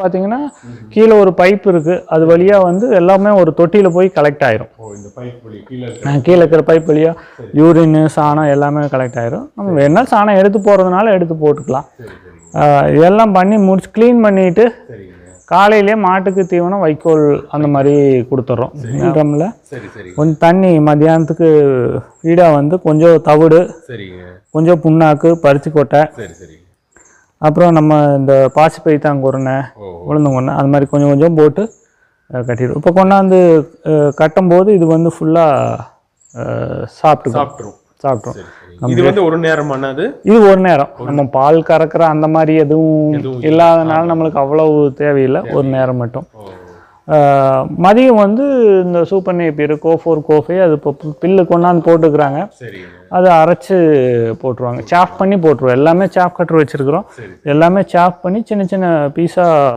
பார்த்தீங்கன்னா கீழே ஒரு பைப் இருக்குது அது வழியாக வந்து எல்லாமே ஒரு தொட்டியில் போய் கலெக்ட் ஆயிரும். கீழே இருக்கிற பைப் வழியாக யூரின் சாணம் எல்லாமே கலெக்ட் ஆயிரும். நம்ம வேணா சாணம் எடுத்து போகிறதுனால எடுத்து போட்டுக்கலாம். இதெல்லாம் பண்ணி முடிச்சு க்ளீன் பண்ணிவிட்டு சரிங்க. காலையிலே மாட்டுக்கு தீவனம் வைக்கோல் அந்த மாதிரி கொடுத்துட்றோம் ட்ரம்மில் கொஞ்சம் தண்ணி மத்தியானத்துக்கு வீடாக வந்து கொஞ்சம் தவிடு கொஞ்சம் புண்ணாக்கு பருத்தி கொட்டை அப்புறம் நம்ம இந்த பாசி பைத்தாங்குருணை ஓ உளுந்தங்குருணை அது மாதிரி கொஞ்சம் கொஞ்சம் போட்டு அஹ், கட்டிடுவோம் இப்போ கொண்டாந்து கட்டும்போது இது வந்து ஃபுல்லாக சாப்பிட்டு சாப்பிட்ரும் சாப்பிட்ரும் இது வந்து ஒரு நேரமானது இது ஒரு நேரம். நம்ம பால் கறக்கிற அந்த மாதிரி எதுவும் இல்லாதனால நம்மளுக்கு அவ்வளவு தேவையில்லை. ஒரு நேரம் மட்டும். மதியம் வந்து இந்த சூப்பர் நேப்பியர் கோஃபோர் கோஃபே அது இப்போ பில்லு கொண்டாந்து போட்டுக்கிறாங்க. அதை அரைச்சு போட்டுருவாங்க. சாப் பண்ணி போட்டுருவோம். எல்லாமே சாப் கட்டர் வச்சிருக்கிறோம். சரி. எல்லாமே சாப் பண்ணி சின்ன சின்ன பீஸாக